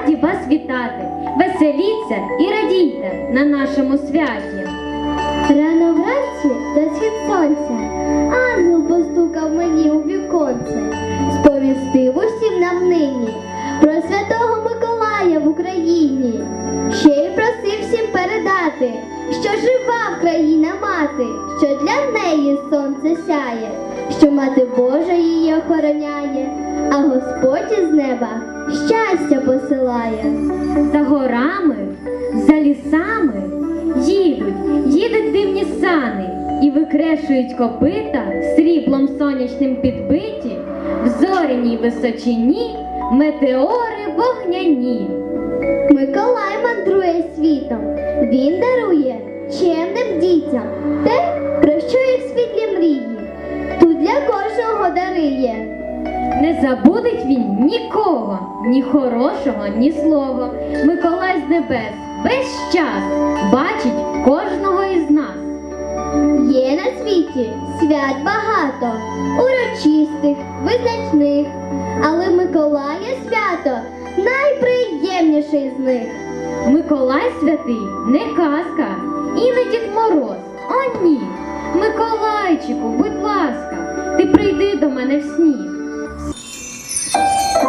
Раді вас вітати. Веселіться і радійте на нашому святі. Рано вранці до схід сонця, ангел постукав мені у віконце, сповістив усім нам нині про святого Миколая в Україні. Ще й просив всім передати, що жива Україна мати, що для неї сонце сяє, що мати Божа її охороняє, а Господь із неба щастя посилає. За горами, за лісами їдуть, їдуть дивні сани і викрешують копита сріблом сонячним підбиті, в зоряній височині метеори вогняні. Миколай мандрує світом, він дарує чемним дітям те, про що їх світлі мрії. Тут для кожного дарує. Не забудеть він нікого, ні хорошого, ні слова. Миколай з небес весь час бачить кожного із нас. Є на світі свят багато, урочистих, визначних, але Миколая свято найприємніший з них. Миколай святий не казка і не Дід Мороз. О, ні. Миколайчику, будь ласка, ти прийди до мене в сні.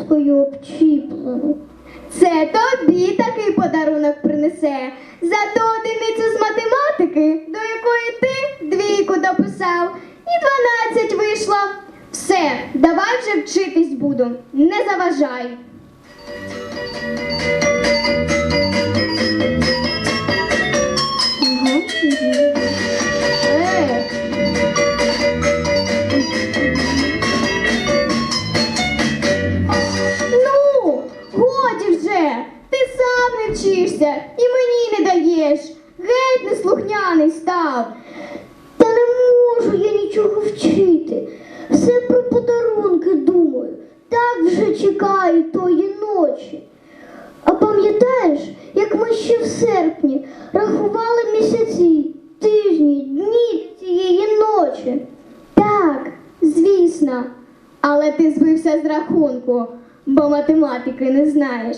мотузкою обчіплену. Так вже чекаю тої ночі. А пам'ятаєш, як ми ще в серпні рахували місяці, тижні, дні цієї ночі? Так, звісно. Але ти збився з рахунку, бо математики не знаєш.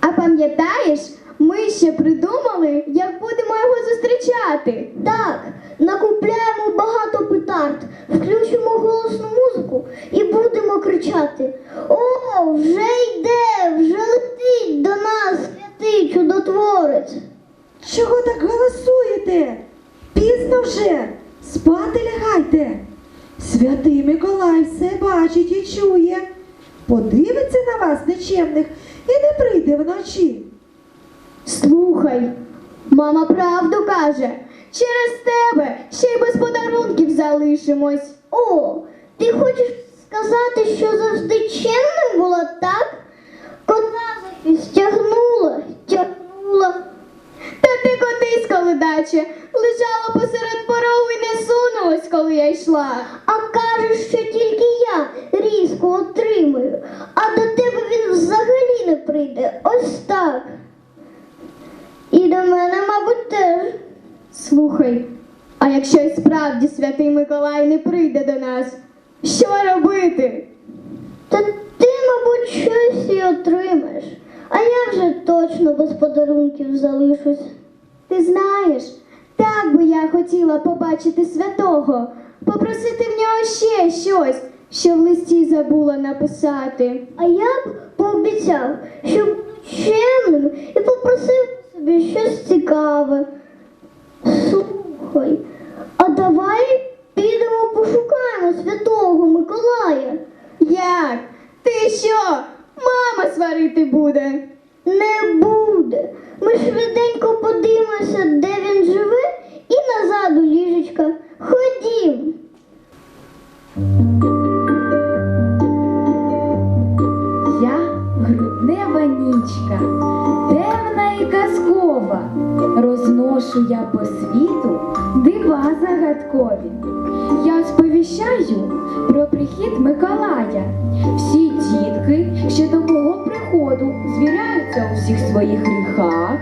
А пам'ятаєш, ми ще придумали, як будемо його зустрічати. Так, накупляємо багато петард, включимо голосну музику і будемо кричати: О, вже йде, вже летить до нас святий чудотворець. Чого так голосуєте? Пізно вже, спати лягайте. Святий Миколай все бачить і чує. Подивиться на вас нечемних і не прийде вночі. Слухай, мама правду каже. Через тебе ще й без подарунків залишимось. О, ти хочеш сказати, що завжди чемним була, так? Кота стягнула, стягнула. Та ти котиська ледаче, лежала посеред порогу і не сунулась, коли я йшла. А кажеш, що тільки я різко отримую, а до тебе він взагалі не прийде. Ось так. І до мене, мабуть, теж. Слухай, а якщо й справді святий Миколай не прийде до нас, що робити? Та ти, мабуть, щось і отримаєш. А я вже точно без подарунків залишусь. Ти знаєш, так би я хотіла побачити святого, попросити в нього ще щось, що в листі забула написати. А я б пообіцяв, що буду чемним і попросив собі щось цікаве. Слухай, а давай підемо пошукаємо Святого Миколая. Як? Ти що? Мама сварити буде? Не буде. Ми швиденько подивимося, де він живе, і назад у ліжечка. Ходім. Я груднева нічка, Розношу я по світу дива загадкові. Я сповіщаю про прихід Миколая. Всі дітки ще до мого приходу звіряються у всіх своїх гріхах,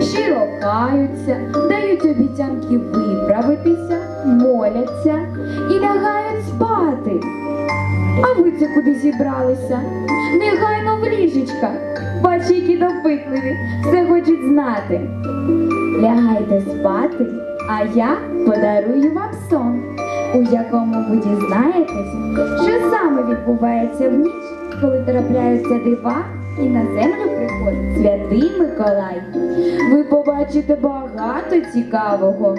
щиро каються, дають обіцянки виправитися, моляться і лягають спати. А ви це куди зібралися? Негайно в ліжечка. Бачу, які допитливі, все хочуть знати. Лягайте спати, а я подарую вам сон, у якому ви дізнаєтесь, що саме відбувається в ніч, коли трапляються дива і на землю приходить святий Миколай. Ви побачите багато цікавого.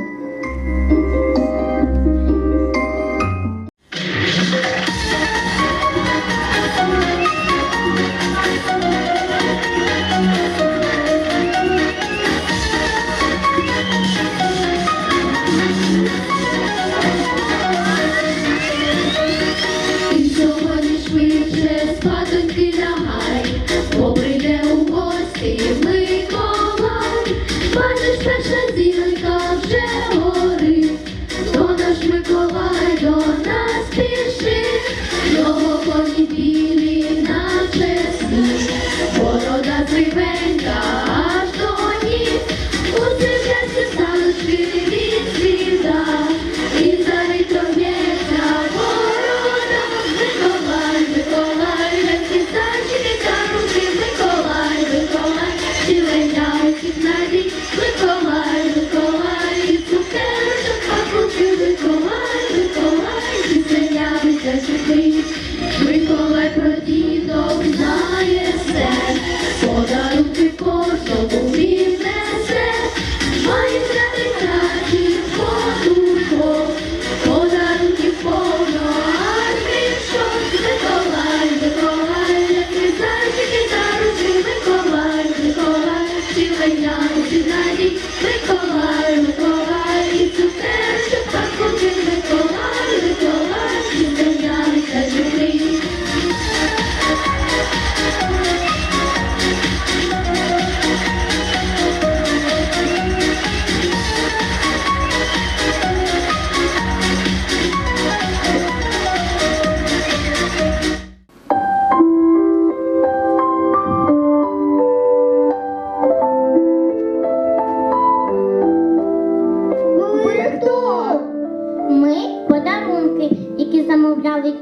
Замовляли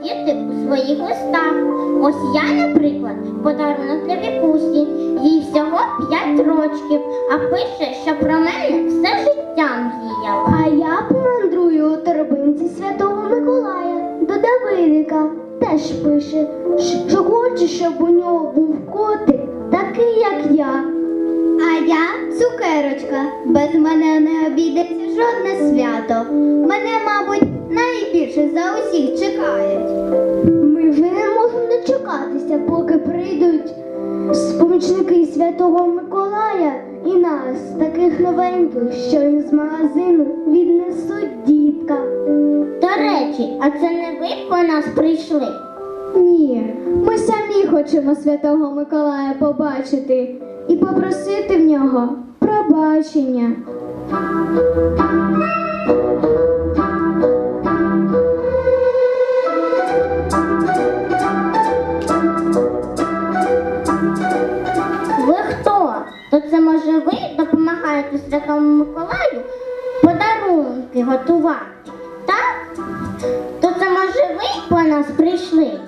у своїх листах. Ось я, наприклад, подарунок для Вікусі. Їй всього 5 рочків, а пише, що про мене все життя мріяла. А я помандрую у торбинці Святого Миколая до Давидика. Теж пише, що хоче, щоб у нього був котик, такий, як я. А я цукерочка. Без мене не обійдеться жодне свято. Мене, мабуть, найбільше за усіх чекають. Ми вже не можемо дочекатися, поки прийдуть помічники Святого Миколая і нас, таких новеньких, що їм з магазину віднесуть дітка. До речі, а це не ви по нас прийшли? Ні, ми самі хочемо Святого Миколая побачити і попросити в нього пробачення. То це може ви допомагаєте Святому Миколаю подарунки готувати? Так? То це може ви по нас прийшли?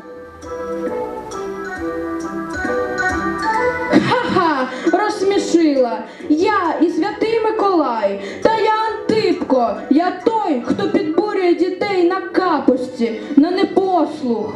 Ха-ха, розсмішила. Я і святий Миколай, та я Антипко. Я той, хто підбурює дітей на капості, на непослух.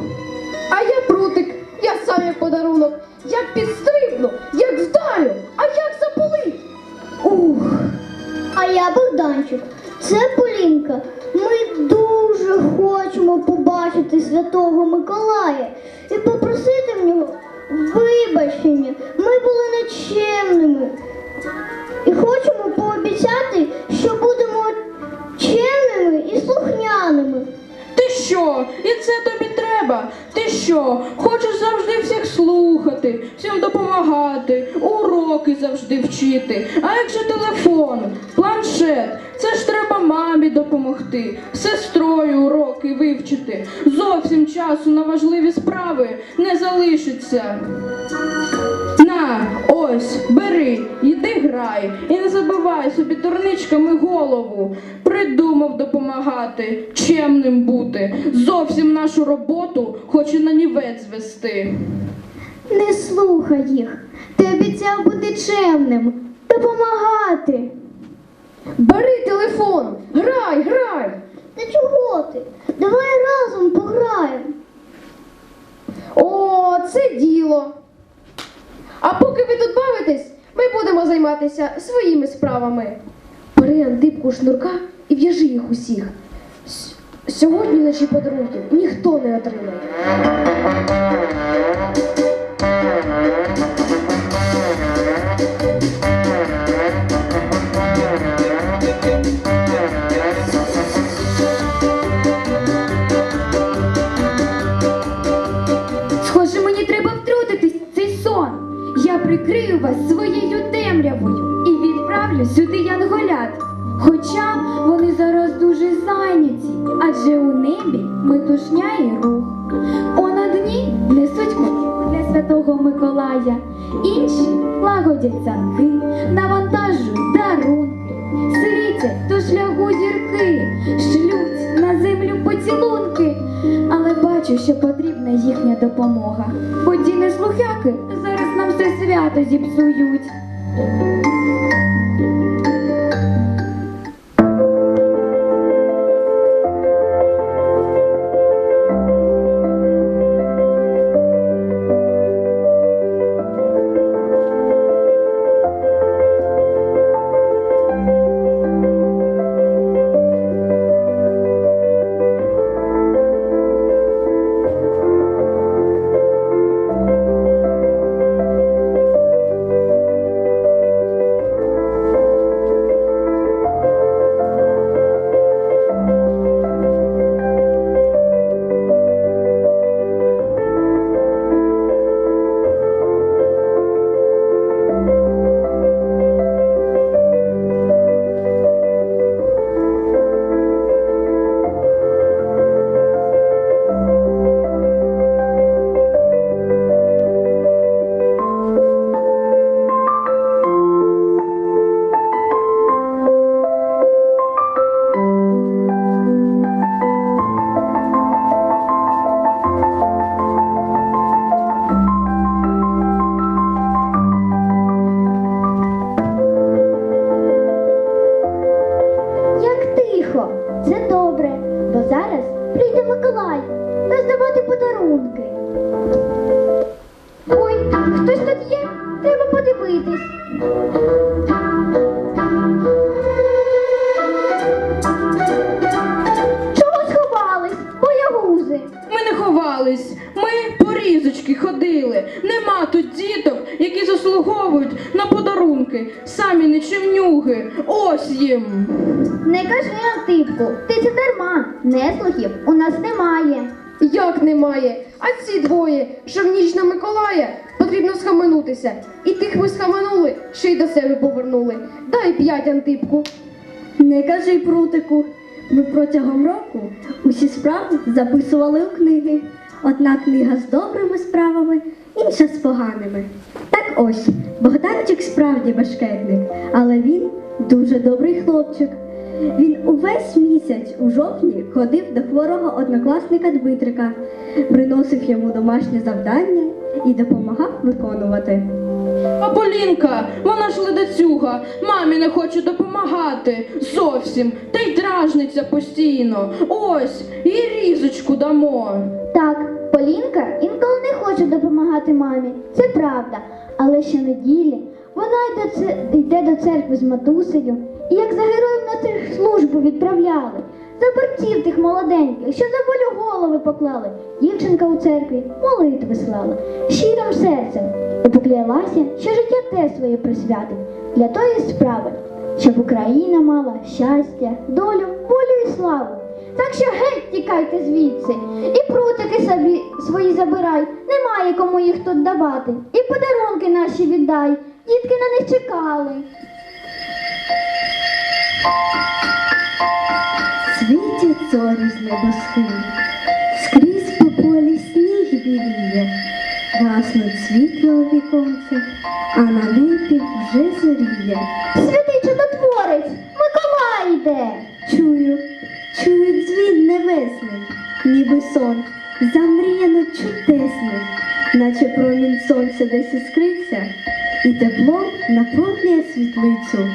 Планшет? Це ж треба мамі допомогти, сестрою уроки вивчити. Зовсім часу на важливі справи не залишиться. На, ось, бери, йди грай, і не забивай собі дурничками голову. Придумав допомагати, чемним бути. Зовсім нашу роботу хоче на нівець звести. Не слухай їх. Ти обіцяв бути чемним, допомагати. Бери телефон, грай, грай. Та чого ти? Давай разом пограємо. О, це діло. А поки ви тут бавитесь, ми будемо займатися своїми справами. Бери антипку шнурка і в'яжи їх усіх. С- Сьогодні наші подарунки ніхто не отримає. Схоже, прикрию вас своєю темрявою і відправлю сюди янголят. Хоча вони зараз дуже зайняті, адже у небі метушня і рух. Он одні несуть кулю для святого Миколая, інші лагодять санки, навантажують дарунки, світять до шляху зірки, шлють на землю поцілунки. Але бачу, що потрібна їхня допомога. Бо зіпсують. Потрібно схаменутися. І тих ви схаменули, ще й до себе повернули. Дай п'ять антипку. Не кажи прутику. Ми протягом року усі справи записували у книги. Одна книга з добрими справами, інша з поганими. Так ось, Богданчик справді башкетник, але він дуже добрий хлопчик. Він увесь місяць у жовтні ходив до хворого однокласника Дмитрика, приносив йому домашнє завдання і допомагав виконувати. А Полінка, вона ж ледацюга, мамі не хоче допомагати зовсім, та й дражниться постійно. Ось, і різочку дамо. Так, Полінка інколи не хоче допомагати мамі, це правда. Але щонеділі вона йде, йде до церкви з матусею і як за героїв на службу відправляли. За борців тих молоденьких, що за волю голови поклали. Дівчинка у церкві молитви слала, щирим серцем і поклялася, що життя те своє присвятить для тої справи, щоб Україна мала щастя, долю, волю і славу. Так що геть тікайте звідси, і прутики собі свої забирай, немає кому їх тут давати. І подарунки наші віддай, дітки на них чекали. Світять зорі з небосхилу, скрізь по полі сніг біліє, гаснуть світло у віконцях, а на небі вже зоріє. Святий чудотворець, Миколай йде. Чую, чую дзвін небесний, ніби сон, замріяно чудесний, наче промінь сонця десь іскриться, і тепло наповнює світлицю.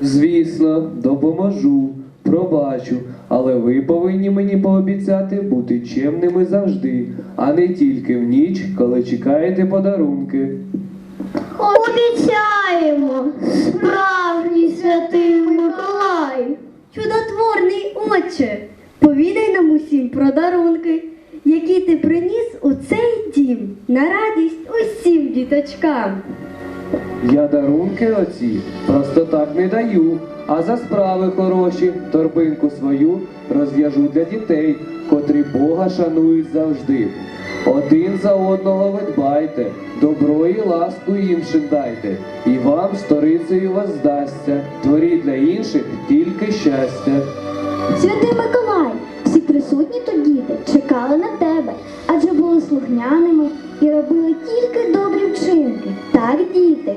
Звісно, допоможу, пробачу, але ви повинні мені пообіцяти бути чемними завжди, а не тільки в ніч, коли чекаєте подарунки. Обіцяємо, справжній святий Миколай. Чудотворний отче, повідай нам усім про дарунки, які ти приніс у цей дім на радість усім діточкам. Я дарунки оці просто так не даю, а за справи хороші торбинку свою розв'яжу для дітей, котрі Бога шанують завжди. Один за одного ви дбайте, добро і ласку іншим дайте, і вам сторицею воздасться, творіть для інших тільки щастя. Святий Миколай, всі присутні діти чекали на тебе, адже були слухняними і робили тільки добрі вчинки. Так, діти.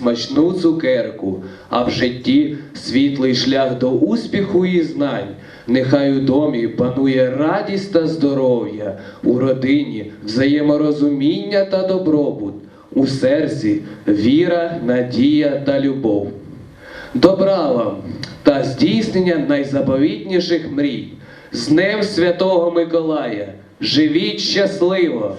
Смачну цукерку, а в житті світлий шлях до успіху і знань. Нехай у домі панує радість та здоров'я, у родині взаєморозуміння та добробут, у серці віра, надія та любов. Добра вам та здійснення найзаповітніших мрій. З Днем Святого Миколая! Живіть щасливо!